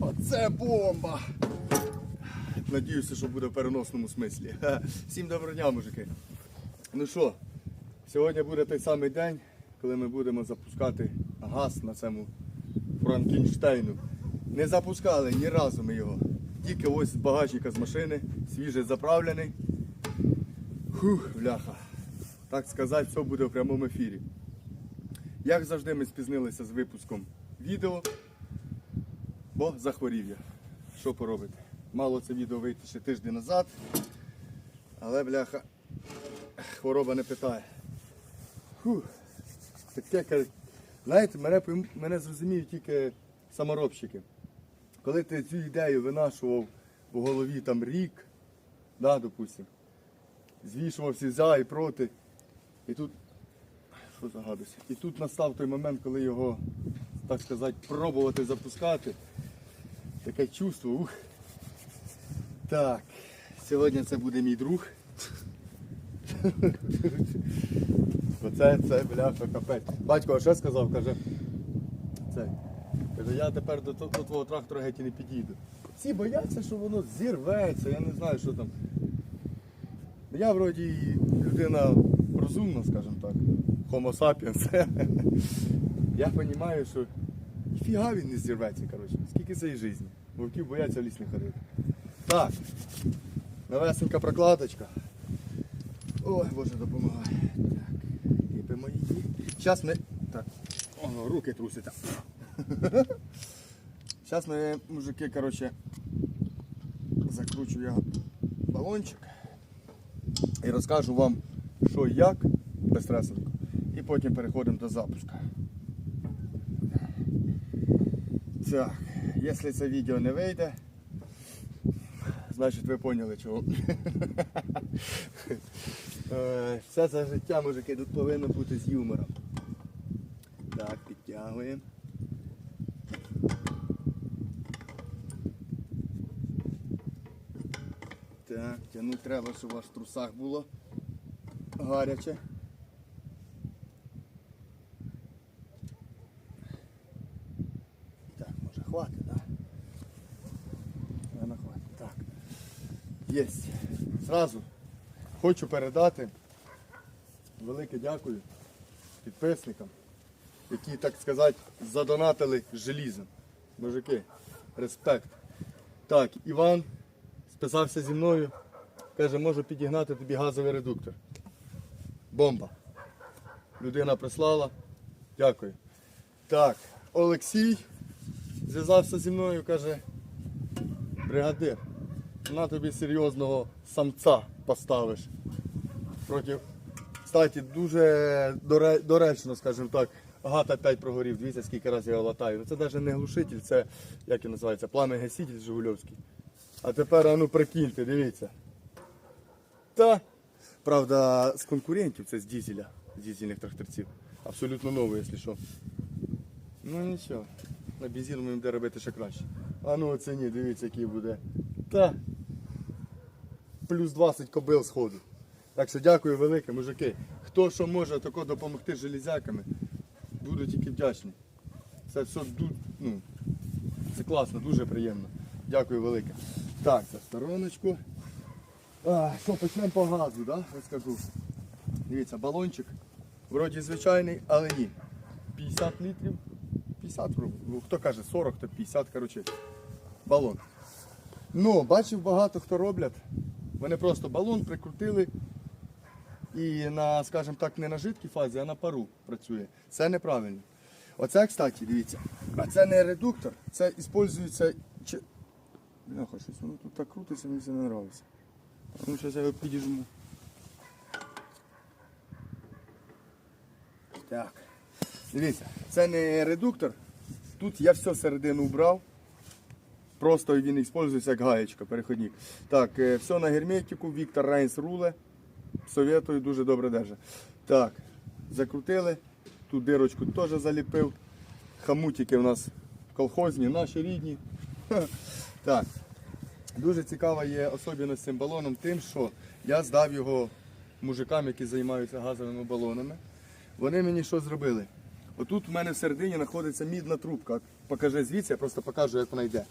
Оце бомба! Надіюся, що буде в переносному смислі. Всім доброго дня, мужики. Ну що, сьогодні буде той самий день, коли ми будемо запускати газ на цьому Франкенштейну. Не запускали ні разу ми його. Тільки ось з багажника з машини, свіже заправлений. Фух, бляха. Так сказати, все буде в прямому ефірі. Як завжди, ми спізнилися з випуском відео, бо захворів я. Що поробити? Мало це відео вийти ще тиждень назад, але бляха, хвороба не питає. Таке, знаєте, мене, мене зрозуміють тільки саморобщики. Коли ти цю ідею винашував в голові там рік, да, допустим, звішував всі за і проти. І тут, що за гадость? І тут настав той момент, коли його, так сказати, пробувати запускати. Таке чувство. Ух. Так, сьогодні це буде мій друг. Оце це бляха капець. Батько, що сказав? Каже, це. Каже, я тепер до, до твого трактора геть і не підійду. Всі бояться, що воно зірветься, я не знаю, що там. Я вроді людина розумна, скажімо так. Homo sapiens. Я розумію, що ніфіга він не зірветься, коротше. Скільки це і житті. Вовків бояться ліс не ходити. Так. Новесенька прокладочка. Ой, Боже, допомагай. Так, ліпимо її. Зараз ми. Так. О, руки трусяться. Зараз ми, мужики, коротше, закручу я балончик і розкажу вам, що як безстресовко. І потім переходимо до запуску. Так, якщо це відео не вийде, значить ви поняли чого. Е, Все це життя, мужики, тут повинно бути з юмором. Так, підтягуємо. Так, тягнути треба, щоб у вас в трусах було гаряче. Так, може хватить, так? Наверно, хватить. Так. Єсть. Зразу хочу передати велике дякую підписникам, які, так сказати, задонатили желізом. Мужики, респект. Так, Іван списався зі мною, каже, можу підігнати тобі газовий редуктор. Бомба. Людина прислала. Дякую. Так, Олексій зв'язався зі мною, каже, бригадир, на тобі серйозного самця поставиш. Проти, кстати, дуже доречно, скажімо так, гата 5 прогорів, дивіться, скільки разів я його латаю. Це навіть не глушитель, це, як він називається, пламя-гаситель Жигульовський. А тепер, а ну прикиньте, дивіться. Та, правда, з конкурентів це з дізеля, з дізельних тракторців. Абсолютно новий, якщо що. Ну нічого, на бензин ми буде робити ще краще. А ну оціні, дивіться, який буде. Та. Плюс 20 кобил сходу. Так що дякую велике, мужики. Хто що може тако допомогти железяками, буду тільки вдячний. Це все ну, це класно, дуже приємно. Дякую велике. Так, за стороночку. А, що, почнемо по газу, да? Розкажу. Дивіться, балончик. Вроді звичайний, але ні. 50 літрів. 50, ну, хто каже 40, то 50, коротше, балон. Ну, бачив, багато хто роблять. Вони просто балон прикрутили і на, скажімо так, не на жидкій фазі, а на пару працює. Це неправильно. Оце, кстати, дивіться, а це не редуктор, це чи- Бляха, щось воно тут так крутиться, мені це не подобається. Ну, зараз я його підіжму. Так. Дивіться, це не редуктор. Тут я все середину убрав. Просто він використовується як гаєчка, переходник. Так, е, все на герметику, Віктор Рейнс руле. Советую, дуже добре держить. Так, закрутили. Тут дирочку теж заліпив. Хамутики у нас колхозні, наші рідні. Так. Дуже цікава є особливість цим балоном тим, що я здав його мужикам, які займаються газовими балонами. Вони мені що зробили? Отут у мене всередині знаходиться мідна трубка. Покажи звідси, я просто покажу, як вона йде.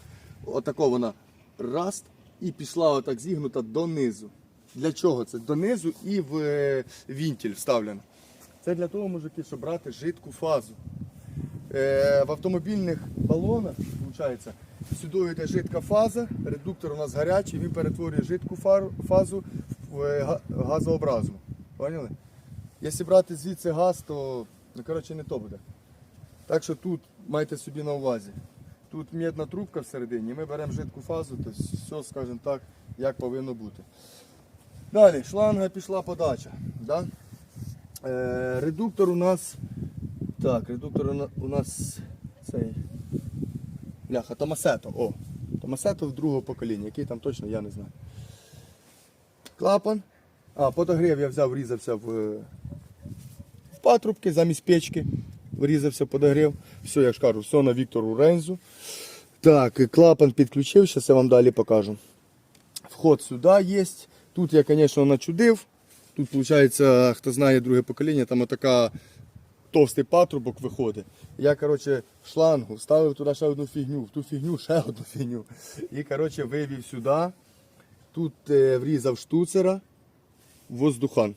Отако вона раз і пішла отак зігнута донизу. Для чого це? Донизу і в е, вінтіль вставлено. Це для того, мужики, щоб брати жидку фазу. Е, в автомобільних балонах, виходить, сюди йде жидка фаза, редуктор у нас гарячий, він перетворює жидку фазу в е, газообразну. Поняли? Якщо брати звідси газ, то ну, коротше, не то буде. Так що тут майте собі на увазі. Тут мідна трубка всередині, ми беремо жидку фазу, тобто все, скажімо так, як повинно бути. Далі, шланга пішла подача. Да? Е, редуктор у нас. Так, редуктор у нас цей. Ляха, Томасето. О, Томасето в другого покоління, який там точно я не знаю. Клапан. А, подогрів я взяв, врізався в, е, в патрубки замість печки. Врізався, подогрів. Все, я ж кажу, все на Віктору Рензу. Так, клапан підключив, зараз я вам далі покажу. Вход сюди є. Тут я, звісно, начудив. Тут, виходить, хто знає друге покоління, там отака товстий патрубок виходить. Я, коротше, шлангу ставив туди ще одну фігню, в ту фігню ще одну фігню. І, коротше, вивів сюди. Тут е, врізав штуцера, воздухан.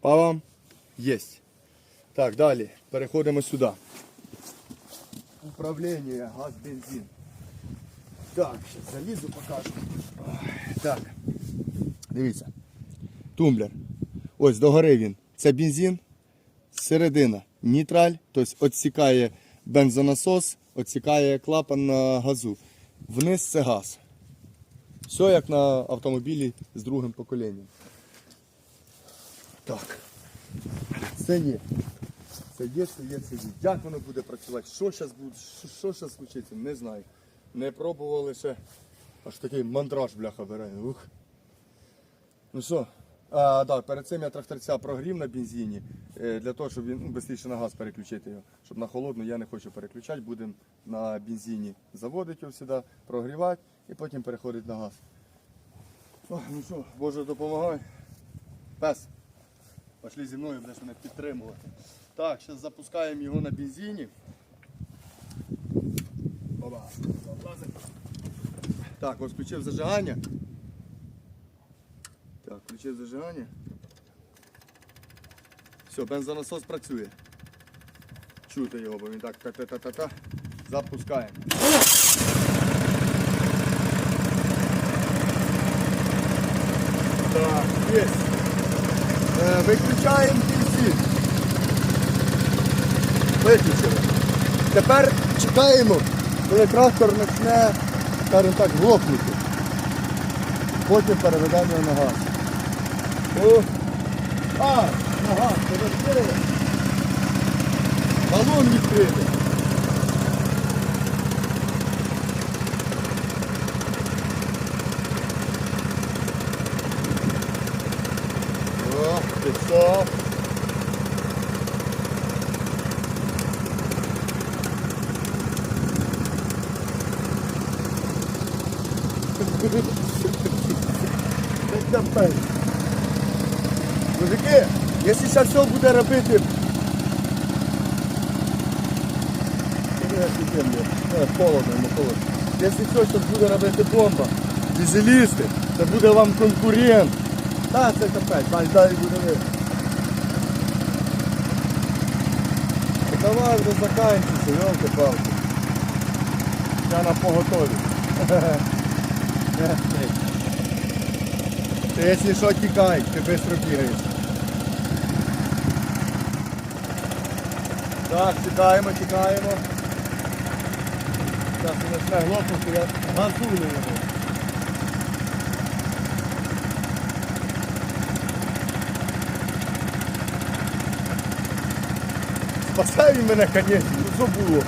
Павам. Єсть. Так, далі. Переходимо сюди. Управління, газ, бензин. Так, зараз залізу покажу. Так. Дивіться. Тумблер. Ось догори він. Це бензин. Середина нейтраль, тобто відсікає бензонасос, відсікає клапан на газу. Вниз це газ. Все як на автомобілі з другим поколінням. Так. Це є. Це є, це є, це є. Як воно буде працювати? Що зараз буде? Що, зараз случиться? Не знаю. Не пробували ще. Аж такий мандраж, бляха, бере. Ух. Ну що? А, да, перед цим я тракторця прогрів на бензині, е, для того, щоб він ну, швидше на газ переключити його. Щоб на холодну я не хочу переключати, будемо на бензині заводити його сюди, прогрівати і потім переходити на газ. Ох, ну що, Боже, допомагай. Пес. Пошли зі мною, будеш мене підтримувати. Так, зараз запускаємо його на бензині. Облазимо. Так, ось включив зажигання. Так, включив зажигання. Все, бензонасос працює. Чути його, бо він так та-та-та-та-та. Запускаємо. Так, є. Е, виключаємо бензин. Виключили. Тепер чекаємо, коли трактор почне, скажімо так, глохнути. Потім переведемо його на газ. О! А, на газ, відкрили. Балон відкрити. Капець. Мужики, якщо зараз все буде робити. Холодно, холодно. Якщо все буде робити бомба, дизелісти, це буде вам конкурент. Та це капець, далі далі буде видно. Давай вже заканчуйся, елки-палки. Я на поготові. Ти якщо що тікай, ти швидко бігаєш. Так, чекаємо, чекаємо. Зараз він почне глохнути, я газую його. Він мене, звісно, ну що було?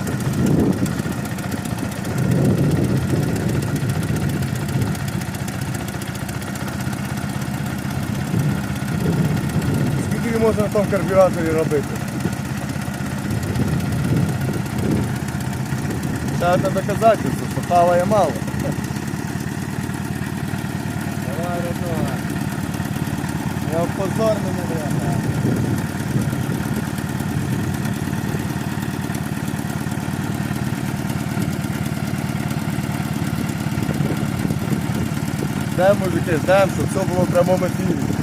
Скільки можна на тому карбюраторі робити? Це одне доказательство, що хаває мало. Давай, родной. Я в позор мене Ждемо, мужики, ждемо, щоб все було в прямому ефірі.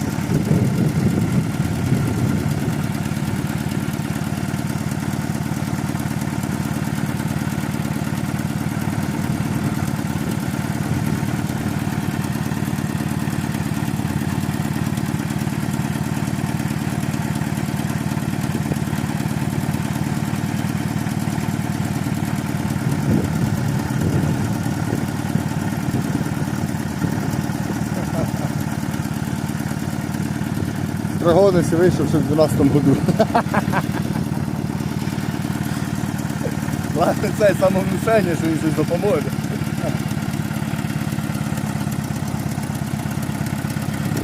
Пригодився вийшов ще в 12 году. Ладно, це самовнушення, що він щось допоможе.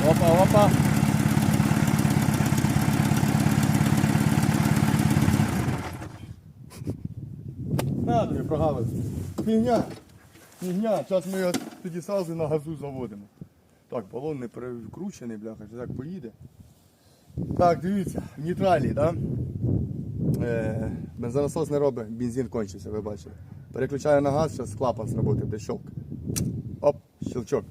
Опа, опа. На тобі прогавив. Фігня. Фігня. Зараз ми його тоді сразу на газу заводимо. Так, балон не перекручений, бляха, чи так поїде. Так, дивіться, в нейтралі, да? Е, бензонасос не робить, бензин кончився, ви бачили. Переключаю на газ, зараз клапан сработає, буде щелк. Оп, щелчок.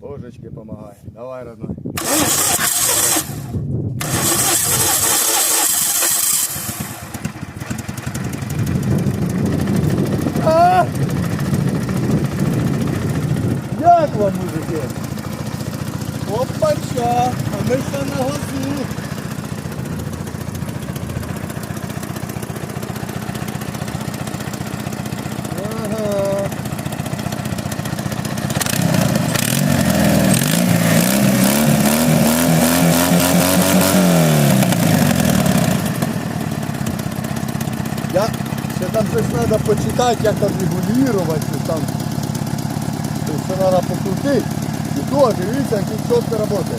Божечки, помагай. Давай, родной. Як вам, мужики? Опача, а ми ще на газу. Ага. Я ще там щось як там регулювати, щось там. Все треба покрутити. То, дивіться, як він чітко працює.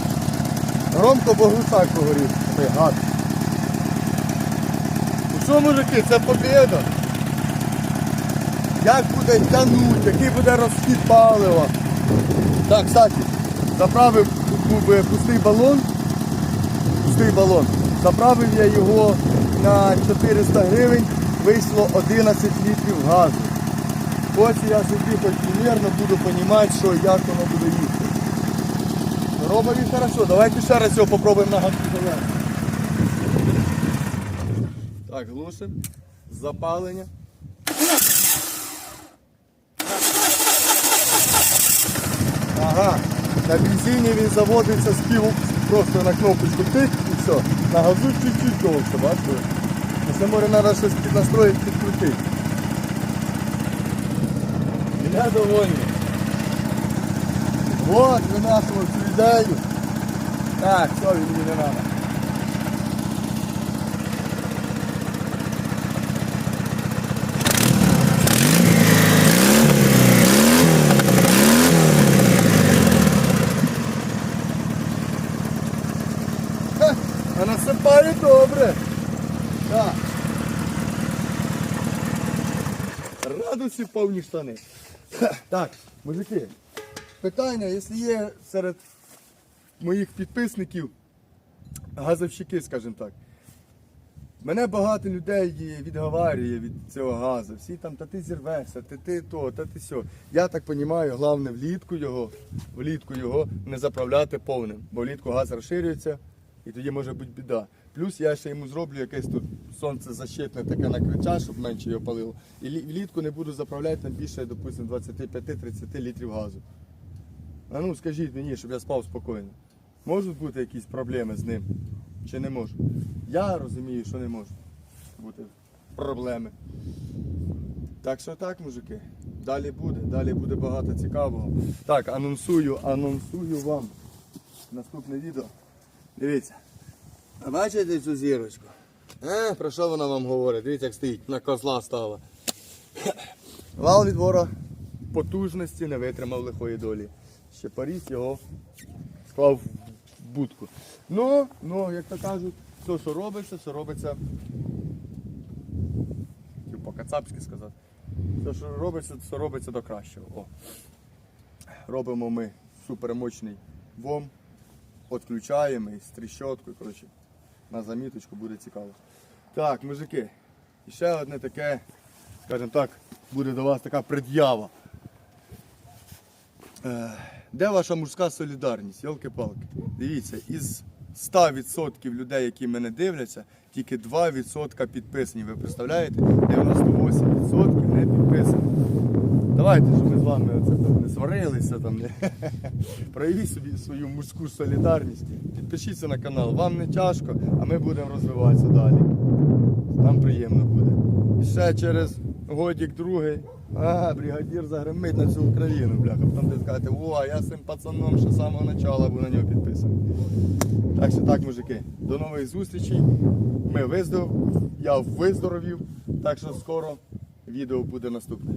Громко боглусак погорів. Ой, гад. Ну що, мужики, це побіда. Як буде тягнути, який буде розхід палива. Так, кстати, заправив е, пустий балон. Пустий балон. Заправив я його на 400 гривень, вийшло 11 літрів газу. Ось я собі хоч примерно буду розуміти, що як воно буде їхати. Робить він хорошо, давайте ще раз його попробуємо на газу завести. Так, глушимо. Запалення. Ага, на бензині він заводиться з пів, просто на кнопочку тик і все. На газу чуть-чуть довше, бачите? Це може треба щось піднастроїти, підкрутити. Я довольний. Вот ви нашого цю ідею. Так, все, він мені не треба. Ха, А насипає добре. Так. Радості повні штани. Ха, Так, мужики, питання, якщо є серед моїх підписників газовщики, скажімо так. Мене багато людей відговарює від цього газу. Всі там, та ти зірвешся, та ти то, та ти сьо. Я так розумію, головне влітку його, влітку його не заправляти повним, бо влітку газ розширюється і тоді може бути біда. Плюс я ще йому зроблю якесь тут сонцезащитне таке накриття, щоб менше його палило. І влітку не буду заправляти там більше, допустимо, 25-30 літрів газу. А ну скажіть мені, щоб я спав спокійно. Можуть бути якісь проблеми з ним? Чи не можуть? Я розумію, що не можуть бути проблеми. Так що так, мужики. Далі буде, далі буде багато цікавого. Так, анонсую, анонсую вам наступне відео. Дивіться. Бачите цю зірочку? А, про що вона вам говорить? Дивіться, як стоїть, на козла стала. Вал відбора потужності не витримав лихої долі. Ще Паріс його склав в будку. Ну, ну, як то кажуть, все, що робиться, все робиться. Хотів по-кацапськи сказати. Все, що робиться, все робиться до кращого. О. Робимо ми супермощний вом, відключаємо і з тріщоткою. Коротше, на заміточку буде цікаво. Так, мужики, ще одне таке, скажімо так, буде до вас така пред'ява. Де ваша мужська солідарність? Йолки-палки. Дивіться, із 100% людей, які мене дивляться, тільки 2% підписані. Ви представляєте? 98% не підписані. Давайте, щоб ми з вами оце там не сварилися, там, не... проявіть собі свою мужську солідарність. Підпишіться на канал. Вам не тяжко, а ми будемо розвиватися далі. Нам приємно буде. І ще через годік другий. А, бригадір загримить на всю Україну, бляха. Там ти сказати, о, а я з цим пацаном ще з самого початку був на нього підписаний. Так що так, мужики, до нових зустрічей. Ми виздоров, я виздоровів, так що скоро відео буде наступне.